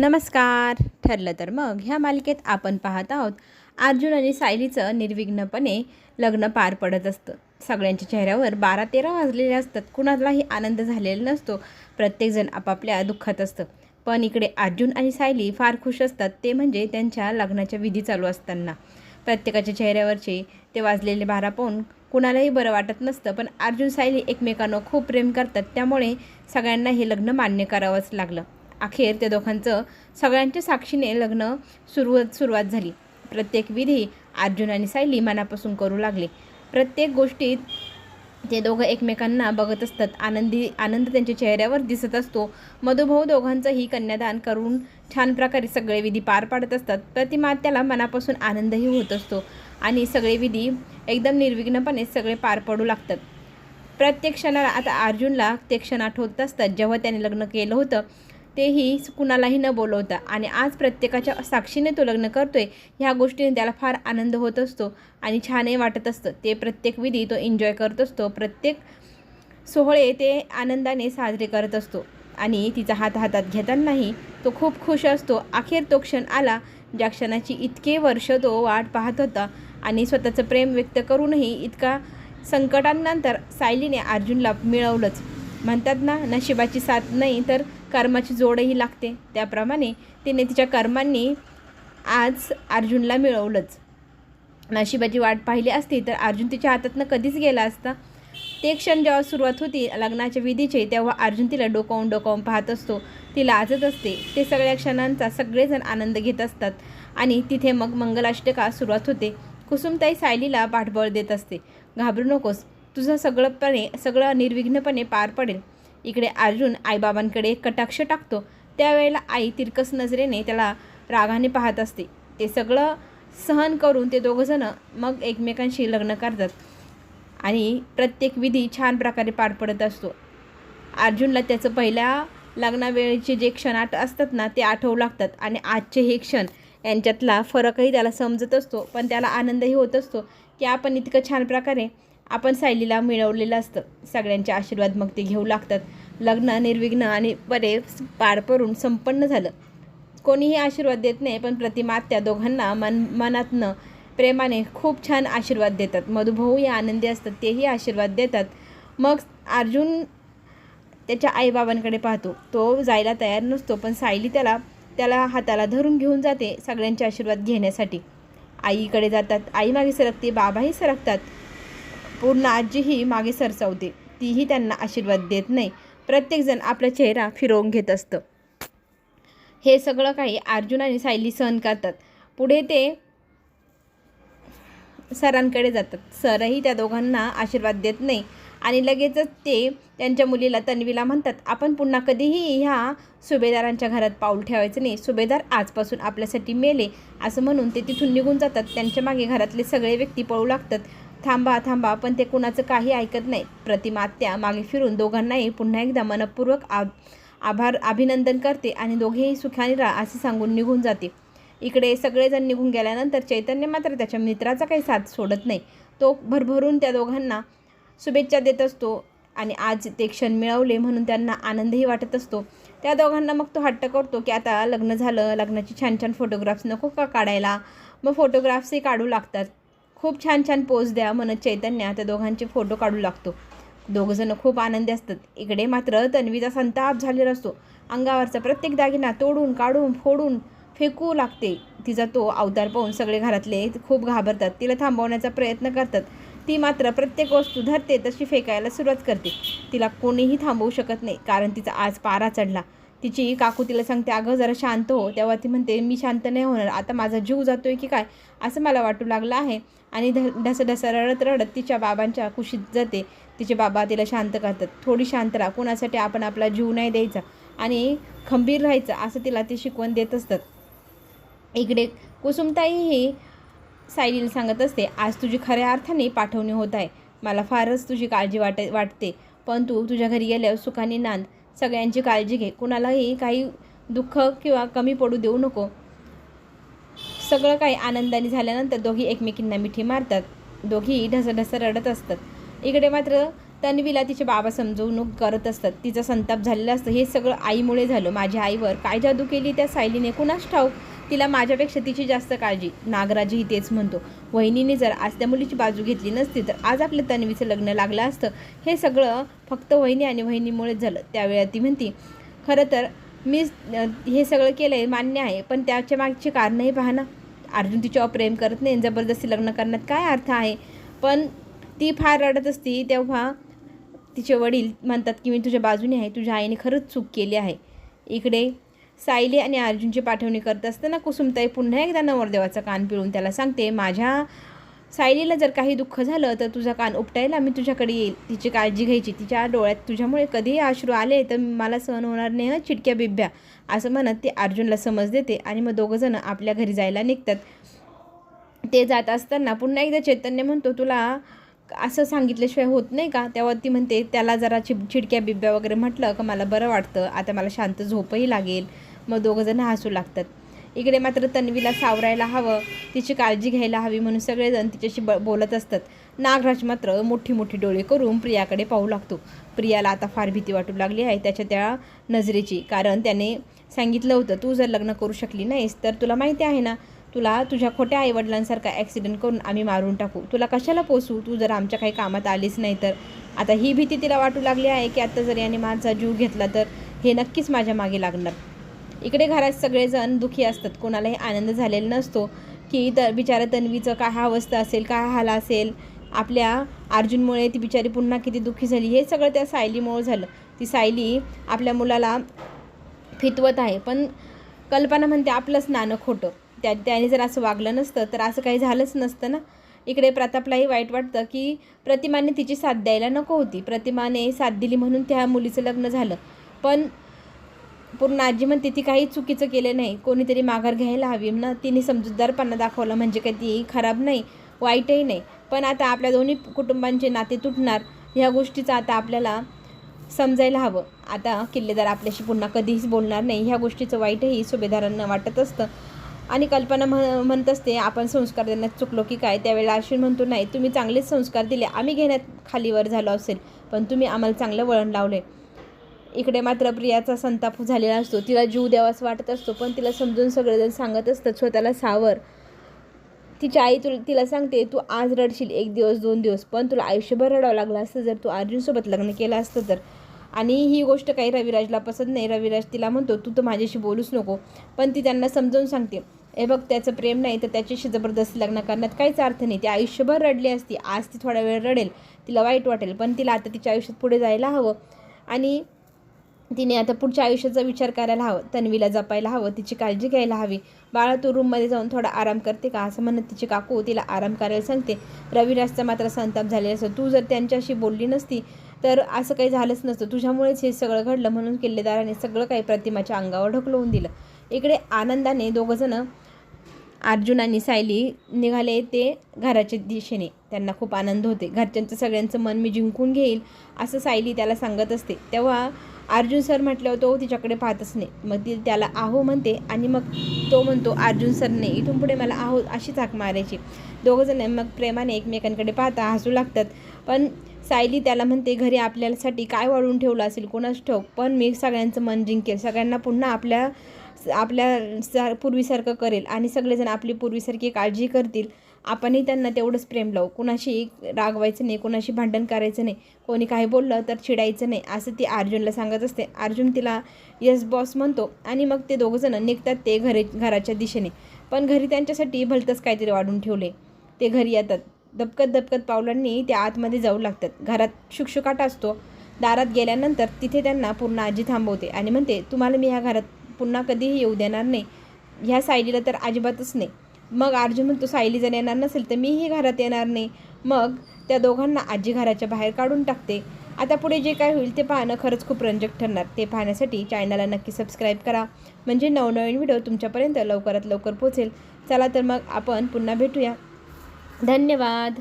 नमस्कार. ठरलं तर मग ह्या मालिकेत आपण पाहत आहोत अर्जुन आणि सायलीचं निर्विघ्नपणे लग्न पार पडत असतं. सगळ्यांच्या चेहऱ्यावर बारा तेरा वाजलेले असतात. कुणालाही आनंद झालेला नसतो. प्रत्येकजण आपापल्या दुःखात असतं. पण इकडे अर्जुन आणि सायली फार खुश असतात. ते म्हणजे त्यांच्या लग्नाच्या विधी चालू असताना. प्रत्येकाच्या चेहऱ्यावरचे ते वाजलेले बारा पाहून कुणालाही बरं वाटत नसतं. पण अर्जुन सायली एकमेकांना खूप प्रेम करतात. त्यामुळे सगळ्यांना हे लग्न मान्य करावंच लागलं. अखेर त्या दोघांचं सगळ्यांच्या साक्षीने लग्न सुरुवात सुरुवात झाली. प्रत्येक विधी अर्जुन आणि सायली मनापासून करू लागले. प्रत्येक गोष्टीत ते दोघं एकमेकांना बघत असतात. आनंदी आनंद त्यांच्या चेहऱ्यावर दिसत असतो. मधुभाऊ दोघांचंही कन्यादान करून छान प्रकारे सगळे विधी पार पाडत असतात. प्रतिमा त्याला मनापासून आनंदही होत असतो आणि सगळे विधी एकदम निर्विघ्नपणे सगळे पार पडू लागतात. प्रत्येक क्षणाला आता अर्जुनला ते क्षण आठवत असतात. जेव्हा त्याने लग्न केलं होतं तेही कुणालाही न बोलवता. आणि आज प्रत्येकाच्या साक्षीने तो लग्न करतोय ह्या गोष्टीने त्याला फार आनंद होत असतो आणि छानही वाटत असतं. ते प्रत्येक विधी तो एन्जॉय करत असतो. प्रत्येक सोहळे ते आनंदाने साजरे करत असतो. आणि तिचा हात हातात घेतानाही तो खूप खुश असतो. अखेर तो क्षण आला ज्या क्षणाची इतके वर्ष तो वाट पाहत होता आणि स्वतःचं प्रेम व्यक्त करूनही इतका संकटांनंतर सायलीने अर्जुनला मिळवलंच. म्हणतात ना नशिबाची साथ नाही तर कर्माची जोडही लागते. त्याप्रमाणे तिने तिच्या कर्मांनी आज अर्जुनला मिळवलंच. नशिबाची वाट पाहिली असती तर अर्जुन तिच्या हातातनं कधीच गेला असता. ते क्षण जेव्हा सुरुवात होती लग्नाच्या विधीचे तेव्हा अर्जुन तिला डोकावून डोकावून पाहत असतो. ती लाजत असते. ते सगळ्या क्षणांचा सगळेजण आनंद घेत असतात आणि तिथे मग मंगलाष्टका सुरुवात होते. कुसुमताई सायलीला पाठबळ देत असते. घाबरू नकोस. तुझं सगळंपणे सगळं निर्विघ्नपणे पार पडेल. इकडे अर्जुन आईबाबांकडे कटाक्ष टाकतो. त्यावेळेला आई तिरकस नजरेने त्याला रागाने पाहत असते. ते सगळं सहन करून ते दोघंजणं मग एकमेकांशी लग्न करतात. आणि प्रत्येक विधी छान प्रकारे पार पडत असतो. अर्जुनला त्याचं पहिल्या लग्नावेळेचे जे क्षण आठ असतात ना ते आठवू लागतात. आणि आजचे हे क्षण यांच्यातला फरकही त्याला समजत असतो. पण त्याला आनंदही होत असतो की आपण इतकं छान प्रकारे आपण सायलीला मिळवलेलं असतं. सगळ्यांचे आशीर्वाद मग ते घेऊ लागतात. लग्न निर्विघ्न आणि बरे पार पडून संपन्न झालं. कोणीही आशीर्वाद देत नाही पण प्रतिमा त्या दोघांना मन मनातनं प्रेमाने खूप छान आशीर्वाद देतात. मधुभाऊ या आनंदी असतात तेही आशीर्वाद देतात. मग अर्जुन त्याच्या आईबाबांकडे पाहतो. तो जायला तयार नसतो पण सायली त्याला त्याला हाताला धरून घेऊन जाते सगळ्यांचे आशीर्वाद घेण्यासाठी. आईकडे जातात. आई मागे सरकते बाबाही सरकतात. पूर्ण आजीही मागे सरसावते. तीही त्यांना आशीर्वाद देत नाही. प्रत्येकजण आपला चेहरा फिरवून घेत असतं. हे सगळं काही अर्जुन आणि सायली सहन करतात. पुढे ते सरांकडे जातात. सरही त्या दोघांना आशीर्वाद देत नाही आणि लगेचच ते त्यांच्या मुलीला तन्वीला म्हणतात आपण पुन्हा कधीही ह्या सुभेदारांच्या घरात पाऊल ठेवायचं नाही. सुभेदार आजपासून आपल्यासाठी मेले. असं म्हणून ते तिथून निघून जातात. त्यांच्या मागे घरातले सगळे व्यक्ती पळू लागतात. थांबा थांबा पण ते कुणाचं काही ऐकत नाही प्रतिमा आत्या मागे फिरून दोघांनाही पुन्हा एकदा मनपूर्वक आ आभार अभिनंदन करते आणि दोघेही सुखाने राहा असे सांगून निघून जाते. इकडे सगळेजण निघून गेल्यानंतर चैतन्य मात्र त्याच्या मित्राचा काही साथ सोडत नाही. तो भरभरून त्या दोघांना शुभेच्छा देत असतो आणि आज ते क्षण मिळवले म्हणून त्यांना आनंदही वाटत असतो. त्या दोघांना मग तो हट्ट करतो की आता लग्न झालं लग्नाची छान छान फोटोग्राफ्स नको का काढायला? मग फोटोग्राफ्सही काढू लागतात. खूप छान छान पोज द्या म्हणत चैतन्य त्या दोघांचे फोटो काढू लागतो. दोघंजणं खूप आनंदी असतात. इकडे मात्र तन्वीचा संताप झालेला असतो. अंगावरचा प्रत्येक दागिना तोडून काढून फोडून फेकू लागते. तिचा तो अवतार पाहून सगळे घरातले खूप घाबरतात. तिला थांबवण्याचा प्रयत्न करतात. ती मात्र प्रत्येक वस्तू धरते तशी फेकायला सुरुवात करते. तिला कोणीही थांबवू शकत नाही कारण तिचा आज पारा चढला. तिची काकू तिला सांगते अगं जरा शांत हो. तेव्हा ती म्हणते मी शांत नाही होणार. आता माझा जीव जातो आहे की काय? असं मला वाटू लागलं आहे. आणि ध ढसढसा रडत रडत तिच्या बाबांच्या कुशीत जाते. तिचे बाबा तिला शांत करतात. थोडी शांत राहा. कुणासाठी आपण आपला जीव नाही द्यायचा आणि खंबीर राहायचं असं तिला ते शिकवण देत असतात. इकडे कुसुमताई ही सायलीला सांगत असते आज तुझी खऱ्या अर्थाने पाठवणी होत आहे. मला फारच तुझी काळजी वाट वाटते. पण तू तुझ्या घरी गेल्यावर सुखाने नांद. सगळ्यांची काळजी घे. कुणालाही काही दुःख किंवा कमी पडू देऊ नको. सगळं काही आनंदाने झाल्यानंतर दोघी एकमेकींना मिठी मारतात. दोघी ढसढस रडत असतात. इकडे मात्र तन्वीला तिचे बाबा समजवणूक करत असतात. तिचा संताप झालेला असतं. हे सगळं आईमुळे झालं. माझ्या आईवर काय जादू केली त्या सायलीने? कुणास ठाऊक? तिला माझ्यापेक्षा तिची जास्त काळजी. नागराजही तेच म्हणतो. वहिनीने जर आज त्या मुलीची बाजू घेतली नसती तर आज आपल्या तन्वीचं लग्न लागलं असतं. हे सगळं फक्त वहिनी आणि वहिनीमुळेच झालं. त्यावेळेला ती म्हणती खरं तर मीच हे सगळं केलं आहे मान्य आहे पण त्याच्या मागची कारणंही पहा ना. अर्जुन तिच्यावर प्रेम करत नाही जबरदस्ती लग्न करण्यात काय अर्थ आहे? पण ती फार रडत असती तेव्हा तिचे वडील म्हणतात की मी तुझ्या बाजूने आहे. तुझ्या आईने खरंच चूक केली आहे. इकडे सायली आणि अर्जुनची पाठवणी करत असताना कुसुमताई पुन्हा एकदा नवरदेवाचा कान पिळून त्याला सांगते माझ्या सायलीला जर काही दुःख झालं तर तुझा कान उपटायला मी तुझ्याकडे येईल. तिची काळजी घ्यायची. तिच्या डोळ्यात तुझ्यामुळे कधीही अश्रू आले तर मला सहन होणार नाही हं? चिटक्या बिब्या असं म्हणत ते अर्जुनला समज देते आणि मग दोघंजणं आपल्या घरी जायला निघतात. ते जात असताना पुन्हा एकदा चैतन्य म्हणतो तुला असं सांगितल्याशिवाय होत नाही का? तेव्हा ती म्हणते त्याला जरा चिप चिडक्या बिब्या वगैरे म्हटलं का मला बरं वाटतं. आता मला शांत झोपही लागेल. मग दोघंजणं हसू लागतात. इकडे मात्र तन्वीला सावरायला हवं तिची काळजी घ्यायला हवी म्हणून सगळेजण तिच्याशी ब बोलत असतात. नागराज मात्र मोठी मोठी डोळे करून प्रियाकडे पाहू लागतो. प्रियाला आता फार भीती वाटू लागली आहे त्याच्या त्या नजरेची कारण त्याने सांगितलं होतं तू जर लग्न करू शकली नाहीस तर तुला माहिती आहे ना तुला तुझ्या खोट्या आईवडिलांसारखा ॲक्सिडेंट करून आम्ही मारून टाकू. तुला कशाला पोसू? तू जर आमच्या काही कामात आलीच नाही तर. आता ही भीती तिला वाटू लागली आहे की आता जर याने माझा जीव घेतला तर हे नक्कीच माझ्या मागे लागणार. इकडे घरात सगळेजण दुखी असतात. कोणालाही आनंद झालेला नसतो की तर बिचारा तन्वीचं काय हा अवस्था असेल काय हाल असेल आपल्या अर्जुनमुळे ती बिचारी पुन्हा किती दुःखी झाली हे सगळं त्या सायलीमुळं झालं. ती सायली आपल्या मुलाला फितवत आहे पण कल्पना म्हणते आपलंच नाणं खोटं. त्या त्याने जर असं वागलं नसतं तर असं काही झालंच नसतं ना. इकडे प्रतापलाही वाईट वाटतं की प्रतिमाने तिची साथ द्यायला नको होती. प्रतिमाने साथ दिली म्हणून त्या मुलीचं लग्न झालं. पण पूर्ण आजी म्हणते ती काही चुकीचं केलं नाही. कोणीतरी माघार घ्यायला हवी. ना तिने समजूतदारपणा दाखवला म्हणजे काही ती खराब नाही वाईटही नाही. पण आता आपल्या दोन्ही कुटुंबांचे नाते तुटणार ह्या गोष्टीचं आता आपल्याला समजायला हवं. आता किल्लेदार आपल्याशी पुन्हा कधीच बोलणार नाही. ह्या गोष्टीचं वाईटही सुभेदारांना वाटत असतं. आणि कल्पना म्हण म्हणत असते आपण संस्कार देण्यात चुकलो की काय? त्यावेळेला अश्विन म्हणतो नाही तुम्ही चांगलेच संस्कार दिले. आम्ही घेण्यात खालीवर झालो असेल पण तुम्ही आम्हाला चांगलं वळण लावले इकडे मात्र प्रियाचा संताप झालेला असतो. तिला जीव द्यावाच वाटत असतो पण तिला समजून सगळेजण सांगत असतात स्वतःला सावर. तिची आई तुला तिला सांगते तू आज रडशील एक दिवस दोन दिवस पण तुला आयुष्यभर रडावं लागलं असतं जर तू अर्जुनसोबत लग्न केलं असतं तर. आणि ही गोष्ट काही रविराजला पसंत नाही. रविराज तिला म्हणतो तू तर माझ्याशी बोलूच नको. पण ती त्यांना समजावून सांगते हे बघ त्याचं प्रेम नाही तर त्याच्याशी जबरदस्ती लग्न करण्यात काहीच अर्थ नाही. ती आयुष्यभर रडली असती. आज ती थोडा वेळ रडेल तिला वाईट वाटेल पण तिला आता तिच्या आयुष्यात पुढे जायला हवं. आणि तिने आता पुढच्या आयुष्याचा विचार करायला हवं तन्वीला जपायला हवं तिची काळजी घ्यायला हवी. बाळा तू रूममध्ये जाऊन थोडा आराम करते का? असं म्हणत तिची काकू तिला आराम करायला सांगते. रविराजचा मात्र संताप झालेला असतो. तू जर त्यांच्याशी बोलली नसती तर असं काही झालंच नसतं. तुझ्यामुळेच हे सगळं घडलं म्हणून किल्लेदाराने सगळं काही प्रतिमाच्या अंगावर ढकलवून दिलं. इकडे आनंदाने दोघंजणं अर्जुन आणि सायली निघाले ते घराच्या दिशेने. त्यांना खूप आनंद होते. घरच्यांचं सगळ्यांचं मन मी जिंकून घेईल असं सायली त्याला सांगत असते. तेव्हा अर्जुन सर म्हटल्यावर तो तिच्याकडे पाहतच नाही. मग ती त्याला आहो म्हणते आणि मग तो म्हणतो अर्जुन सर नाही इथून पुढे मला आहो अशी चाक मारायची. दोघंजण मग प्रेमाने एकमेकांकडे पाहता हसू लागतात. पण सायली त्याला म्हणते घरी आपल्यासाठी काय वाळून ठेवलं असेल कोणाच ठेव पण मी सगळ्यांचं मन जिंकेल. सगळ्यांना पुन्हा आपल्या आपल्या सार पूर्वीसारखं करेल आणि सगळेजण आपली पूर्वीसारखी काळजी करतील. आपणही त्यांना तेवढंच प्रेम लावू. कुणाशी रागवायचं नाही कुणाशी भांडण करायचं नाही कोणी काही बोललं तर चिडायचं नाही असं ती अर्जुनला सांगत असते. अर्जुन तिला यस बॉस म्हणतो आणि मग ते दोघंजणं निघतात ते घरी घराच्या दिशेने. पण घरी त्यांच्यासाठी भलतंच काहीतरी वाढून ठेवले. ते घरी येतात. दबकत दबकत पावलांनी ते आतमध्ये जाऊ लागतात. घरात शुकशुकाट असतो. दारात गेल्यानंतर तिथे त्यांना पूर्ण आजी थांबवते आणि म्हणते तुम्हाला मी ह्या घरात पुन्हा कधीही येऊ देणार नाही. ह्या सायलीला तर अजिबातच नाही. मग अर्जुन म्हणतो सायली जर येणार नसेल तर मीही घरात येणार नाही. मग त्या दोघांना आजी घराच्या बाहेर काढून टाकते. आता पुढे जे काय होईल ते पाहणं खरंच खूप रंजक ठरणार. ते पाहण्यासाठी चॅनलला नक्की सबस्क्राईब करा. म्हणजे नवनवीन व्हिडिओ तुमच्यापर्यंत लवकरात लवकर पोहोचेल. चला तर मग आपण पुन्हा भेटूया. धन्यवाद.